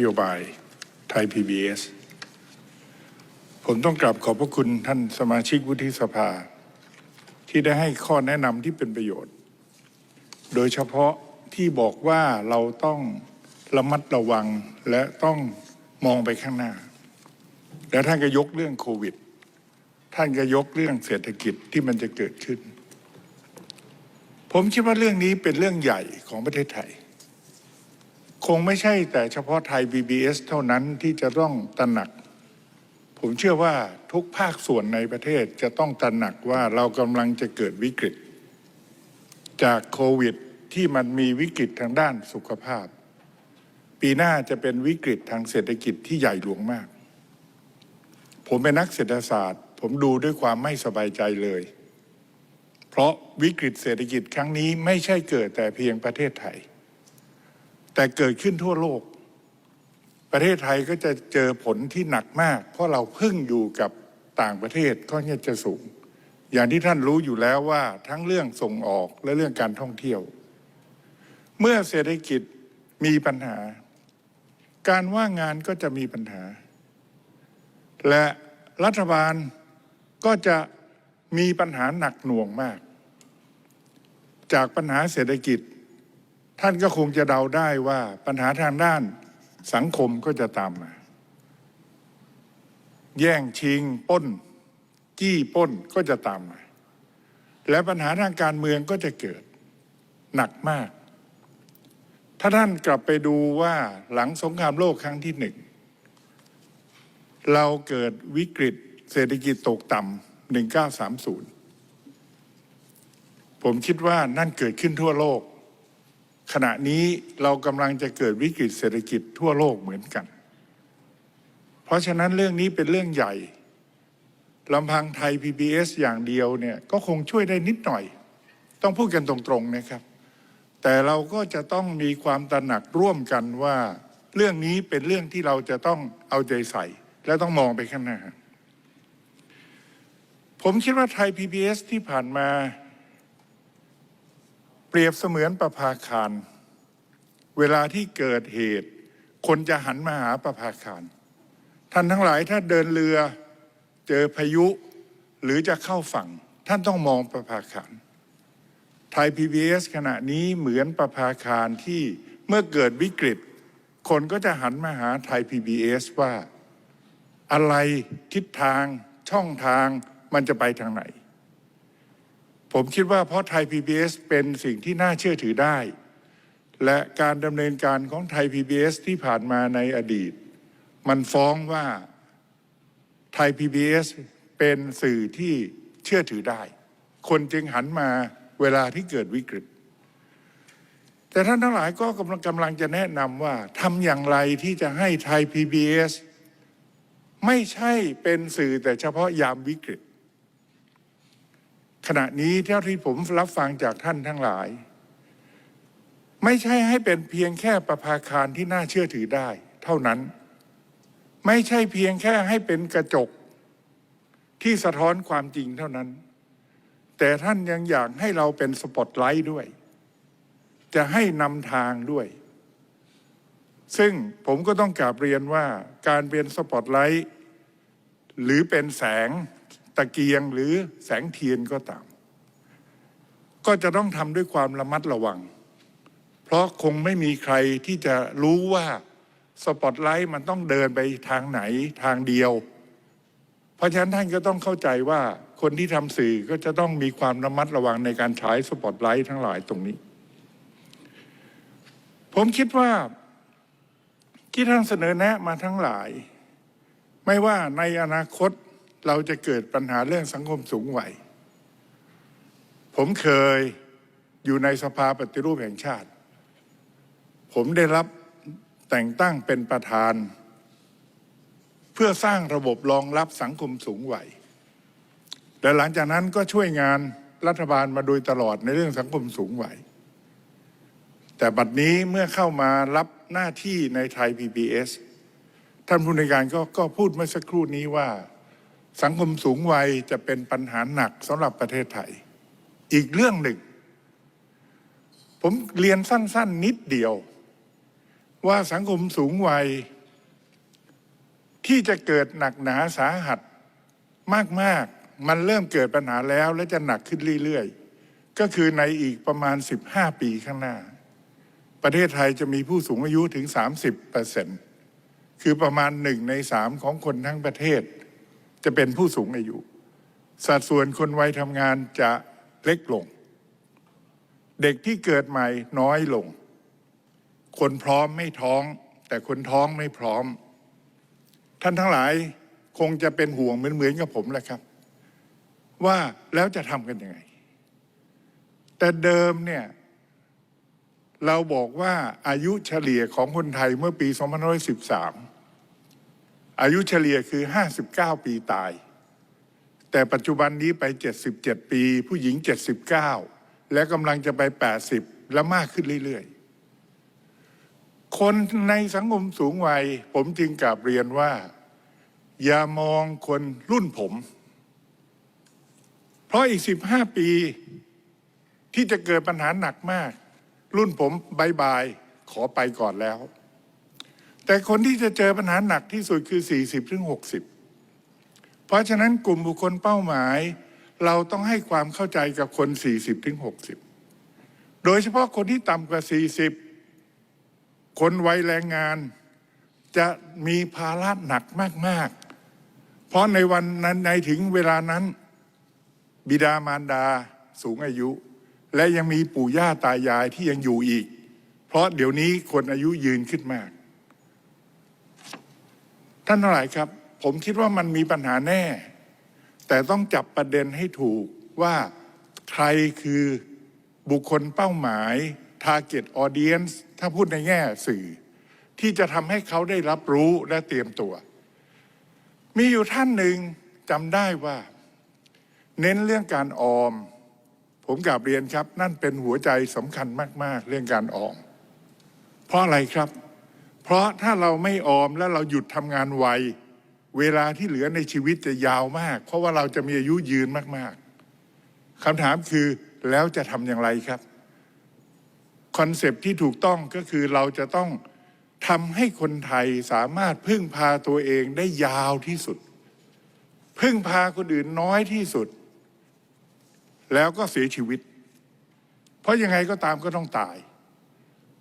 นโยบายไทย PBS ผมต้องกลับขอบพระคุณท่านสมาชิกวุฒิสภา ที่ได้ให้ข้อแนะนำที่เป็นประโยชน์ โดยเฉพาะที่บอกว่าเราต้องระมัดระวังและต้องมองไปข้างหน้า แล้วท่านก็ยกเรื่องโควิด ท่านก็ยกเรื่องเศรษฐกิจที่มันจะเกิดขึ้น ผมคิดว่าเรื่องนี้เป็นเรื่องใหญ่ของประเทศไทย คงไม่ใช่แต่เฉพาะไทย PBS เท่านั้นที่จะต้องตระหนัก ผมเชื่อว่าทุกภาคส่วนในประเทศจะต้องตระหนักว่าเรากำลังจะเกิดวิกฤต จากโควิดที่มันมีวิกฤตทางด้านสุขภาพ ปีหน้าจะเป็นวิกฤตทางเศรษฐกิจที่ใหญ่หลวงมาก ผมเป็นนักเศรษฐศาสตร์ ผมดูด้วยความไม่สบายใจเลย เพราะวิกฤตเศรษฐกิจครั้งนี้ไม่ใช่เกิดแต่เพียงประเทศไทย แต่เกิดขึ้นทั่วโลก ประเทศไทยก็จะเจอผลที่หนักมาก เพราะเราพึ่งอยู่กับต่างประเทศก็เนี่ยจะสูง อย่างที่ท่านรู้อยู่แล้วว่าทั้งเรื่องส่งออกและเรื่องการท่องเที่ยว เมื่อเศรษฐกิจมีปัญหา การว่างงานก็จะมีปัญหา และรัฐบาลก็จะมีปัญหาหนักหน่วงมาก จากปัญหาเศรษฐกิจ ท่านก็คงจะเดาได้ว่าปัญหาทางด้านสังคมก็จะตามมา แย่งชิงป้น จี้ป้นก็จะตามมา และปัญหาทางการเมืองก็จะเกิดหนักมาก ถ้าท่านกลับไปดูว่าหลังสงครามโลกครั้งที่หนึ่ง เราเกิดวิกฤตเศรษฐกิจตกต่ำ1930 ผมคิดว่านั่นเกิดขึ้นทั่วโลก ขณะนี้เรากำลังจะเกิดวิกฤตเศรษฐกิจทั่วโลกเหมือนกัน เพราะฉะนั้นเรื่องนี้เป็นเรื่องใหญ่ลำพังไทย PBS อย่างเดียวเนี่ยก็คงช่วยได้นิดหน่อย ต้องพูดกันตรงๆนะครับ แต่เราก็จะต้องมีความตระหนักร่วมกันว่า เรื่องนี้เป็นเรื่องที่เราจะต้องเอาใจใส่ และต้องมองไปข้างหน้า ผมคิดว่าไทย PBS ที่ผ่านมา เปรียบเสมือนประภาคาร เวลาที่เกิดเหตุ คนจะหันมาหาประภาคาร ท่านทั้งหลายถ้าเดินเรือเจอพายุ หรือจะเข้าฝั่ง ท่านต้องมองประภาคาร ไทย PBS ขณะนี้เหมือนประภาคารที่เมื่อเกิดวิกฤต คนก็จะหันมาหาไทย PBS ว่าอะไรทิศทางช่องทางมันจะไปทางไหน ผมคิดว่าเพราะไทย PBS เป็นสิ่งที่น่าเชื่อถือได้ และการดำเนินการของไทย PBS ที่ผ่านมาในอดีต มันฟ้องว่าไทย PBS เป็นสื่อที่เชื่อถือได้ คนจึงหันมาเวลาที่เกิดวิกฤต แต่ท่านทั้งหลายก็กำลังกำลังจะแนะนำว่าทำอย่างไรที่จะให้ไทย PBS ไม่ใช่เป็นสื่อแต่เฉพาะยามวิกฤต ขณะนี้เท่าที่ผมรับฟังจากท่านทั้งหลาย ไม่ใช่ให้เป็นเพียงแค่ประภาคารที่น่าเชื่อถือได้ เท่านั้น ไม่ใช่เพียงแค่ให้เป็นกระจก ที่สะท้อนความจริงเท่านั้น แต่ท่านยังอยากให้เราเป็นสปอตไลท์ด้วย จะให้นำทางด้วย ซึ่งผมก็ต้องกราบเรียนว่าการเป็นสปอตไลท์หรือเป็นแสงะเกียงหรือแสงเทียนก็ตาม ก็จะต้องทำด้วยความระมัดระวัง เพราะคงไม่มีใครที่จะรู้ว่าสปอตไลท์มันต้องเดินไปทางไหนทางเดียว เพราะฉะนั้นท่านก็ต้องเข้าใจว่าคนที่ทำสื่อก็จะต้องมีความระมัดระวังในการใช้สปอตไลท์ทั้งหลายตรงนี้ ผมคิดว่าที่ท่านเสนอแนะมาทั้งหลาย ไม่ว่าในอนาคต เราจะเกิดปัญหาเรื่องสังคมสูงวัย ผมเคยอยู่ในสภาปฏิรูปแห่งชาติ ผมได้รับแต่งตั้งเป็นประธาน เพื่อสร้างระบบรองรับสังคมสูงวัยและหลังจากนั้นก็ช่วยงานรัฐบาลมาโดยตลอดในเรื่องสังคมสูงวัยแต่บัดนี้เมื่อเข้ามารับหน้าที่ในไทย PBS ท่านผู้ในการก็ก็พูดเมื่อสักครู่นี้ว่า สังคมสูงวัยจะเป็นปัญหาหนักสำหรับประเทศไทย อีกเรื่องหนึ่ง ผมเรียนสั้น ๆ นิดเดียว ว่าสังคมสูงวัย ที่จะเกิดหนักหนาสาหัสมาก ๆ มันเริ่มเกิดปัญหาแล้ว และจะหนักขึ้นเรื่อย ๆ ก็คือในอีกประมาณ 15 ปีข้างหน้า ประเทศไทยจะมีผู้สูงอายุถึง 30เปอร์เซ็นคือประมาณหนึ่งในสามของคนทั้งประเทศ จะเป็นผู้สูงอายุ สัดส่วนคนวัยทำงานจะเล็กลง เด็กที่เกิดใหม่น้อยลง คนพร้อมไม่ท้อง แต่คนท้องไม่พร้อม ท่านทั้งหลายคงจะเป็นห่วงเหมือนๆกับผมแหละครับ ว่าแล้วจะทำกันยังไง แต่เดิมเนี่ยเราบอกว่าอายุเฉลี่ยของคนไทยเมื่อปี 2513 อายุเฉลี่ยคือ 59 ปีตาย แต่ปัจจุบันนี้ไป 77 ปี ผู้หญิง 79 และกำลังจะไป 80 และมากขึ้นเรื่อยๆ คนในสังคมสูงวัย ผมจึงกลับเรียนว่า อย่ามองคนรุ่นผม เพราะอีก 15 ปีที่จะเกิดปัญหาหนักมาก รุ่นผมบายบายขอไปก่อนแล้ว แต่คนที่จะเจอปัญหาหนักที่สุดคือ 40ถึง60 เพราะฉะนั้นกลุ่มบุคคลเป้าหมาย เราต้องให้ความเข้าใจกับคน 40ถึง60 โดยเฉพาะคนที่ต่ำกว่า 40 คนวัยแรงงาน จะมีภาระหนักมาก ๆ เพราะในวันนั้นในถึงเวลานั้น บิดามารดาสูงอายุ และยังมีปู่ย่าตายายที่ยังอยู่อีก เพราะเดี๋ยวนี้คนอายุยืนขึ้นมาก ท่านทั้งหลายครับ ผมคิดว่ามันมีปัญหาแน่ แต่ต้องจับประเด็นให้ถูกว่าใครคือบุคคลเป้าหมาย target audience ถ้าพูดในแง่สื่อ ที่จะทำให้เขาได้รับรู้และเตรียมตัว มีอยู่ท่านหนึ่งจำได้ว่า เน้นเรื่องการออม ผมกลับเรียนครับ นั่นเป็นหัวใจสำคัญมาก ๆ เรื่องการออม เพราะอะไรครับ เพราะถ้าเราไม่ออมแล้วเราหยุดทำงานไว เวลาที่เหลือในชีวิตจะยาวมาก เพราะว่าเราจะมีอายุยืนมากๆคำถามคือแล้วจะทำอย่างไรครับคอนเซปที่ถูกต้องก็คือเราจะต้องทำให้คนไทยสามารถพึ่งพาตัวเองได้ยาวที่สุด พึ่งพาคนอื่นน้อยที่สุด แล้วก็เสียชีวิต เพราะยังไงก็ตามก็ต้องตาย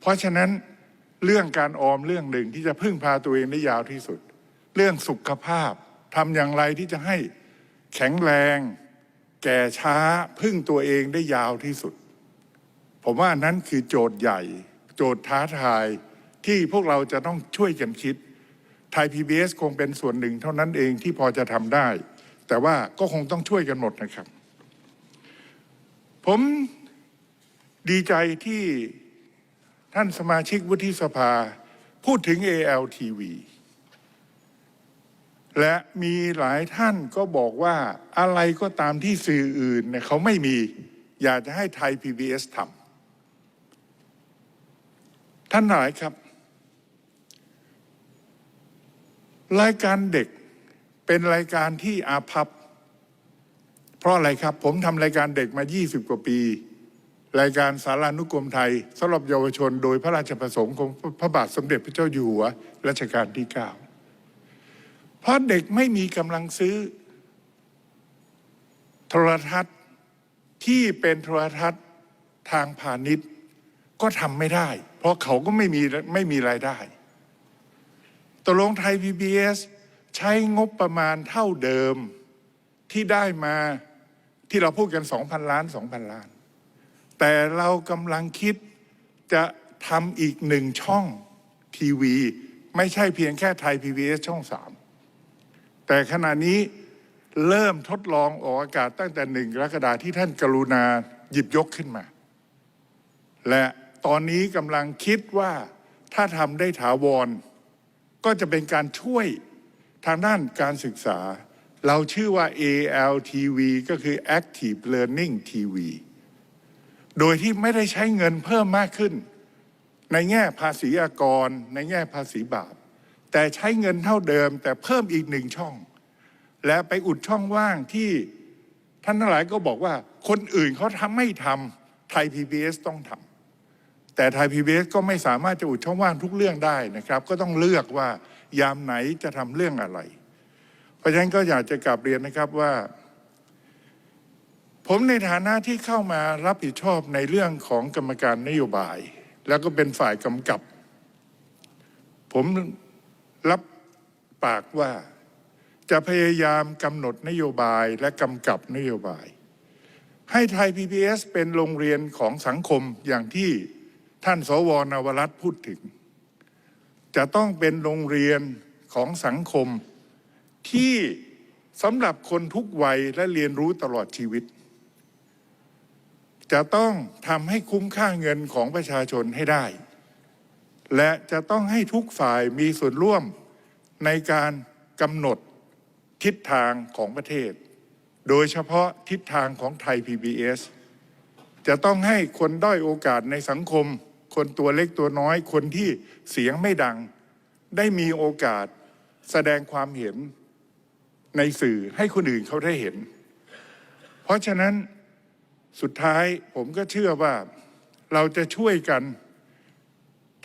เพราะฉะนั้น เรื่องการออมเรื่องหนึ่งที่จะพึ่งพาตัวเองได้ยาวที่สุด เรื่องสุขภาพทำอย่างไรที่จะให้แข็งแรง แก่ช้าพึ่งตัวเองได้ยาวที่สุด ผมว่านนั้นคือโจทย์ใหญ่ โจทย์ท้าทายที่พวกเราจะต้องช่วยกันคิดไทย PBS คงเป็นส่วนหนึ่งเท่านั้นเองที่พอจะทำได้ แต่ว่าก็คงต้องช่วยกันหมดนะครับ ผมดีใจที่ ท่านสมาชิกวุฒิสภา พูดถึง ALTV และมีหลายท่านก็บอกว่าอะไรก็ตามที่สื่ออื่นเนี่ยเขาไม่มี อยากจะให้ไทย PBS ทำท่านหลายครับ รายการเด็กเป็นรายการที่อาภัพ เพราะอะไรครับ ผมทำรายการเด็กมา 20 กว่าปี รายการสารานุกรมไทยสำหรับเยาวชนโดยพระราชประสงค์ของพระบาทสมเด็จพระเจ้าอยู่หัวรัชกาลที่ 9 เพราะเด็กไม่มีกำลังซื้อ โทรทัศน์ที่เป็นโทรทัศน์ทางพาณิชย์ก็ทำไม่ได้ เพราะเขาก็ไม่มีไม่มีรายได้ตกลงไทย PBS ใช้งบประมาณเท่าเดิมที่ได้มาที่เราพูดกัน 2,000 ล้าน 2,000 ล้าน แต่เรากำลังคิดจะทำอีกหนึ่งช่องทีวี ไม่ใช่เพียงแค่ไทย PBS ช่องสามแต่ขณะนี้เริ่มทดลองออกอากาศตั้งแต่หนึ่งกรกฎาที่ท่านกรุณาหยิบยกขึ้นมา และตอนนี้กำลังคิดว่าถ้าทำได้ถาวร ก็จะเป็นการช่วยทางด้านการศึกษา เราชื่อว่า ALTV ก็คือ Active Learning TV โดยที่ไม่ได้ใช้เงินเพิ่มมากขึ้น ในแง่ภาษีอากร ในแง่ภาษีบาป แต่ใช้เงินเท่าเดิม แต่เพิ่มอีกหนึ่งช่อง และไปอุดช่องว่างที่ท่านทั้งหลายก็บอกว่าคนอื่นเขาทำไม่ทำไทย PBS ต้องทำแต่ไทยพีบีก็ไม่สามารถจะอุดช่องว่างทุกเรื่องได้นะครับ ก็ต้องเลือกว่ายามไหนจะทำเรื่องอะไร เพราะฉะนั้นก็อยากจะกลับเรียนนะครับว่า ผมในฐานะที่เข้ามารับผิดชอบในเรื่องของกรรมการนโยบาย แล้วก็เป็นฝ่ายกำกับ ผมรับปากว่าจะพยายามกำหนดนโยบายและกำกับนโยบาย ให้ไทย PBS เป็นโรงเรียนของสังคมอย่างที่ท่านสวนวรัตน์พูดถึง จะต้องเป็นโรงเรียนของสังคมที่สำหรับคนทุกวัยและเรียนรู้ตลอดชีวิต จะต้องทำให้คุ้มค่าเงินของประชาชนให้ได้ และจะต้องให้ทุกฝ่ายมีส่วนร่วมในการกำหนดทิศทางของประเทศ โดยเฉพาะทิศทางของไทย PBS จะต้องให้คนด้อยโอกาสในสังคม คนตัวเล็กตัวน้อย คนที่เสียงไม่ดัง ได้มีโอกาสแสดงความเห็นในสื่อให้คนอื่นเขาได้เห็น เพราะฉะนั้น สุดท้ายผมก็เชื่อว่าเราจะช่วยกัน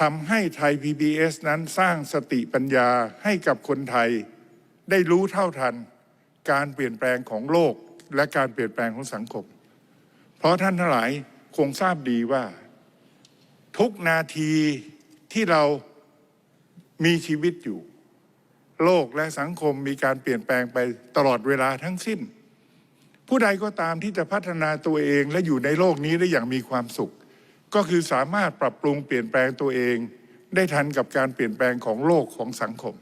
ทำให้ไทย PBS นั้นสร้างสติปัญญาให้กับคนไทย ได้รู้เท่าทัน การเปลี่ยนแปลงของโลกและการเปลี่ยนแปลงของสังคม เพราะท่านทั้งหลายคงทราบดีว่า ทุกนาทีที่เรามีชีวิตอยู่ โลกและสังคมมีการเปลี่ยนแปลงไปตลอดเวลาทั้งสิ้น ผู้ใดก็ตามที่จะพัฒนาตัวเองและอยู่ในโลกนี้ได้อย่างมีความสุข ก็คือสามารถปรับปรุงเปลี่ยนแปลงตัวเอง ได้ทันกับการเปลี่ยนแปลงของโลกของสังคม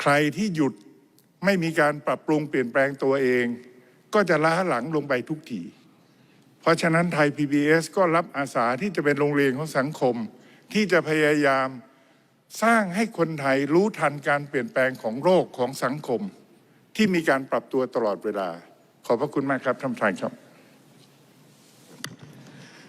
ใครที่หยุดไม่มีการปรับปรุงเปลี่ยนแปลงตัวเอง ก็จะล้าหลังลงไปทุกที เพราะฉะนั้นไทย PBS ก็รับอาสาที่จะเป็นโรงเรียนของสังคม ที่จะพยายามสร้างให้คนไทยรู้ทันการเปลี่ยนแปลงของโลกของสังคม ที่มีการปรับตัวตลอดเวลา ขอบพระคุณมากครับท่านประธานครับ